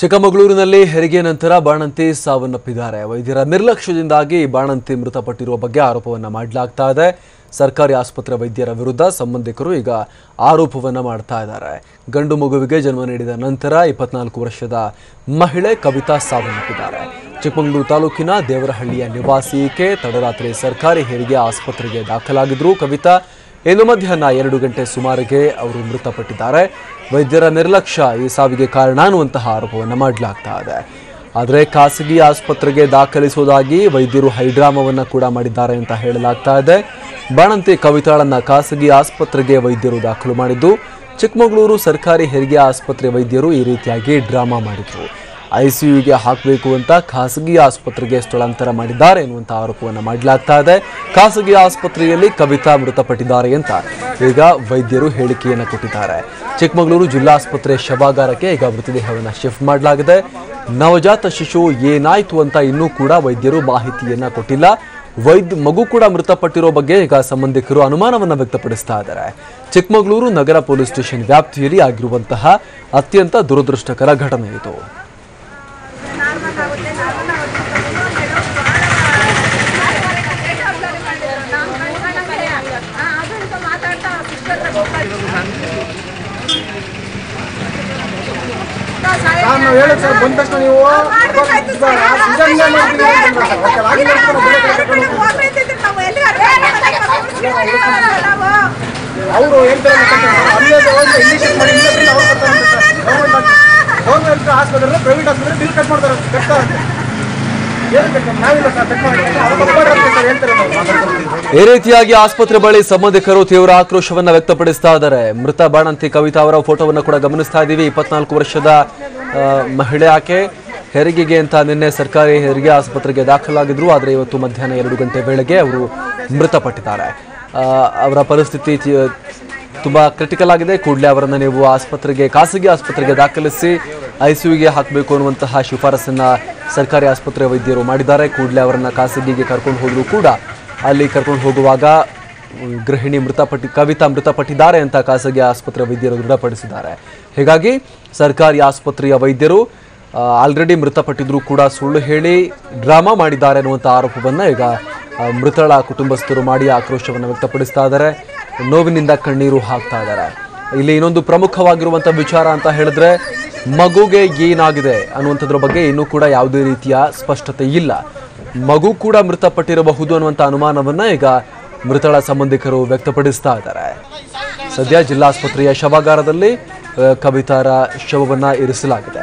ಚಿಕ್ಕಮಗಳೂರಿನಲ್ಲಿ ಹೆರಿಗೆ ನಂತರ ಬಾಣಂತಿ ಸಾವನ್ನಪ್ಪಿದ್ದಾರೆ. ವೈದ್ಯರ ನಿರ್ಲಕ್ಷ್ಯದಿಂದಾಗಿ ಬಾಣಂತಿ ಮೃತಪಟ್ಟಿರುವ ಬಗ್ಗೆ ಆರೋಪವನ್ನು ಮಾಡಲಾಗ್ತಾ ಇದೆ. ಸರ್ಕಾರಿ ಆಸ್ಪತ್ರೆ ವೈದ್ಯರ ವಿರುದ್ಧ ಸಂಬಂಧಿಕರು ಈಗ ಆರೋಪವನ್ನು ಮಾಡ್ತಾ ಇದ್ದಾರೆ. ಗಂಡು ಮಗುವಿಗೆ ಜನ್ಮ ನೀಡಿದ ನಂತರ ಇಪ್ಪತ್ನಾಲ್ಕು ವರ್ಷದ ಮಹಿಳೆ ಕವಿತಾ ಸಾವನ್ನಪ್ಪಿದ್ದಾರೆ. ಚಿಕ್ಕಮಗಳೂರು ತಾಲೂಕಿನ ದೇವರಹಳ್ಳಿಯ ನಿವಾಸಿ ಈಕೆ ತಡರಾತ್ರಿ ಸರ್ಕಾರಿ ಹೆರಿಗೆ ಆಸ್ಪತ್ರೆಗೆ ದಾಖಲಾಗಿದ್ರು ಕವಿತಾ ಇಂದು ಮಧ್ಯಾಹ್ನ ಎರಡು ಗಂಟೆ ಸುಮಾರಿಗೆ ಅವರು ಮೃತಪಟ್ಟಿದ್ದಾರೆ. ವೈದ್ಯರ ನಿರ್ಲಕ್ಷ್ಯ ಈ ಸಾವಿಗೆ ಕಾರಣ ಅನ್ನುವಂತಹ ಆರೋಪವನ್ನು ಮಾಡಲಾಗ್ತಾ ಇದೆ. ಆದರೆ ಖಾಸಗಿ ಆಸ್ಪತ್ರೆಗೆ ದಾಖಲಿಸುವುದಾಗಿ ವೈದ್ಯರು ಹೈಡ್ರಾಮವನ್ನು ಕೂಡ ಮಾಡಿದ್ದಾರೆ ಅಂತ ಹೇಳಲಾಗ್ತಾ ಇದೆ. ಬಾಣಂತಿ ಕವಿತಾಳನ್ನ ಖಾಸಗಿ ಆಸ್ಪತ್ರೆಗೆ ವೈದ್ಯರು ದಾಖಲು ಮಾಡಿದ್ದು, ಚಿಕ್ಕಮಗಳೂರು ಸರ್ಕಾರಿ ಹೆರಿಗೆ ಆಸ್ಪತ್ರೆ ವೈದ್ಯರು ಈ ರೀತಿಯಾಗಿ ಡ್ರಾಮಾ ಮಾಡಿದ್ರು. ಐಸಿಯುಗೆ ಹಾಕಬೇಕು ಅಂತ ಖಾಸಗಿ ಆಸ್ಪತ್ರೆಗೆ ಸ್ಥಳಾಂತರ ಮಾಡಿದ್ದಾರೆ ಎನ್ನುವಂಥ ಆರೋಪವನ್ನು ಮಾಡಲಾಗ್ತಾ ಇದೆ. ಖಾಸಗಿ ಆಸ್ಪತ್ರೆಯಲ್ಲಿ ಕವಿತಾ ಮೃತಪಟ್ಟಿದ್ದಾರೆ ಅಂತ ಈಗ ವೈದ್ಯರು ಹೇಳಿಕೆಯನ್ನು ಕೊಟ್ಟಿದ್ದಾರೆ. ಚಿಕ್ಕಮಗಳೂರು ಜಿಲ್ಲಾಸ್ಪತ್ರೆ ಶವಾಗಾರಕ್ಕೆ ಈಗ ಮೃತದೇಹವನ್ನು ಶಿಫ್ಟ್ ಮಾಡಲಾಗಿದೆ. ನವಜಾತ ಶಿಶು ಏನಾಯಿತು ಅಂತ ಇನ್ನೂ ಕೂಡ ವೈದ್ಯರು ಮಾಹಿತಿಯನ್ನ ಕೊಟ್ಟಿಲ್ಲ. ವೈದ್ಯ ಮಗು ಕೂಡ ಮೃತಪಟ್ಟಿರೋ ಬಗ್ಗೆ ಈಗ ಸಂಬಂಧಿಕರು ಅನುಮಾನವನ್ನು ವ್ಯಕ್ತಪಡಿಸ್ತಾ ಇದ್ದಾರೆ. ಚಿಕ್ಕಮಗಳೂರು ನಗರ ಪೊಲೀಸ್ ಸ್ಟೇಷನ್ ವ್ಯಾಪ್ತಿಯಲ್ಲಿ ಆಗಿರುವಂತಹ ಅತ್ಯಂತ ದುರದೃಷ್ಟಕರ ಘಟನೆ ಇದು. ನಾವು ಹೇಳೋದು ಸರ್ ಬಂದ ತಕ್ಷಣ ನೀವು ಅವರು ಹೇಳ್ತಾರೆ ಗೌರ್ಮೆಂಟ್ ಆಸ್ಪತ್ರೆ. ಪ್ರೈವೇಟ್ ಆಸ್ಪತ್ರೆ ಬಿಲ್ ಕಟ್ ಮಾಡ್ತಾರೆ. ಕಟ್ತಾರೆ ನಾವಿಲ್ಲ ಸರ್. ಕಟ್ ಮಾಡಿ. ಅವ್ರು ತಪ್ಪಾಗಿ ಆಗ್ತದೆ ಸರ್ ಹೇಳ್ತಾರೆ ಈ ರೀತಿಯಾಗಿ ಆಸ್ಪತ್ರೆ ಬಳಿ ಸಂಬಂಧಿಕರು ತೀವ್ರ ಆಕ್ರೋಶವನ್ನ ವ್ಯಕ್ತಪಡಿಸ್ತಾ ಇದ್ದಾರೆ. ಮೃತ ಬಾಣಂತಿ ಕವಿತಾ ಅವರ ಫೋಟೋವನ್ನು ಕೂಡ ಗಮನಿಸ್ತಾ ಇದ್ದೀವಿ. ಇಪ್ಪತ್ನಾಲ್ಕು ವರ್ಷದ ಮಹಿಳೆ ಆಕೆ ಹೆರಿಗೆಗೆ ಅಂತ ನಿನ್ನೆ ಸರ್ಕಾರಿ ಹೆರಿಗೆ ಆಸ್ಪತ್ರೆಗೆ ದಾಖಲಾಗಿದ್ರು, ಆದರೆ ಇವತ್ತು ಮಧ್ಯಾಹ್ನ ಎರಡು ಗಂಟೆ ವೇಳೆಗೆ ಅವರು ಮೃತಪಟ್ಟಿದ್ದಾರೆ. ಅವರ ಪರಿಸ್ಥಿತಿ ತುಂಬ ಕ್ರಿಟಿಕಲ್ ಆಗಿದೆ. ಕೂಡಲೇ ಅವರನ್ನು ನೀವು ಆಸ್ಪತ್ರೆಗೆ, ಖಾಸಗಿ ಆಸ್ಪತ್ರೆಗೆ ದಾಖಲಿಸಿ ಐ ಐಸಿಯುಗೆ ಹಾಕಬೇಕು ಅನ್ನುವಂತಹ ಶಿಫಾರಸನ್ನು ಸರ್ಕಾರಿ ಆಸ್ಪತ್ರೆ ವೈದ್ಯರು ಮಾಡಿದ್ದಾರೆ. ಕೂಡಲೇ ಅವರನ್ನು ಖಾಸಗಿಗೆ ಕರ್ಕೊಂಡು ಹೋದರೂ ಕೂಡ, ಅಲ್ಲಿ ಕರ್ಕೊಂಡು ಹೋಗುವಾಗ ಗೃಹಿಣಿ ಮೃತಪಟ್ಟಿ, ಕವಿತಾ ಮೃತಪಟ್ಟಿದ್ದಾರೆ ಅಂತ ಖಾಸಗಿ ಆಸ್ಪತ್ರೆ ವೈದ್ಯರು ದೃಢಪಡಿಸಿದ್ದಾರೆ. ಹೀಗಾಗಿ ಸರ್ಕಾರಿ ಆಸ್ಪತ್ರೆಯ ವೈದ್ಯರು ಆಲ್ರೆಡಿ ಮೃತಪಟ್ಟಿದ್ರು ಕೂಡ ಸುಳ್ಳು ಹೇಳಿ ಡ್ರಾಮಾ ಮಾಡಿದ್ದಾರೆ ಅನ್ನುವಂಥ ಆರೋಪವನ್ನು ಈಗ ಮೃತಳ ಕುಟುಂಬಸ್ಥರು ಮಾಡಿ ಆಕ್ರೋಶವನ್ನು ವ್ಯಕ್ತಪಡಿಸ್ತಾ ಇದ್ದಾರೆ. ನೋವಿನಿಂದ ಕಣ್ಣೀರು ಹಾಕ್ತಾ ಇದ್ದಾರೆ. ಇಲ್ಲಿ ಇನ್ನೊಂದು ಪ್ರಮುಖವಾಗಿರುವಂಥ ವಿಚಾರ ಅಂತ ಹೇಳಿದ್ರೆ, ಮಗುಗೆ ಏನಾಗಿದೆ ಅನ್ನುವಂಥದ್ರ ಬಗ್ಗೆ ಇನ್ನೂ ಕೂಡ ಯಾವುದೇ ರೀತಿಯ ಸ್ಪಷ್ಟತೆ ಇಲ್ಲ. ಮಗು ಕೂಡ ಮೃತಪಟ್ಟಿರಬಹುದು ಅನ್ನುವಂಥ ಅನುಮಾನವನ್ನು ಈಗ ಮೃತಳ ಸಂಬಂಧಿಕರು ವ್ಯಕ್ತಪಡಿಸ್ತಾ ಇದ್ದಾರೆ. ಸದ್ಯ ಜಿಲ್ಲಾಸ್ಪತ್ರೆಯ ಶವಾಗಾರದಲ್ಲಿ ಕವಿತಾರ ಶವವನ್ನ ಇರಿಸಲಾಗಿದೆ.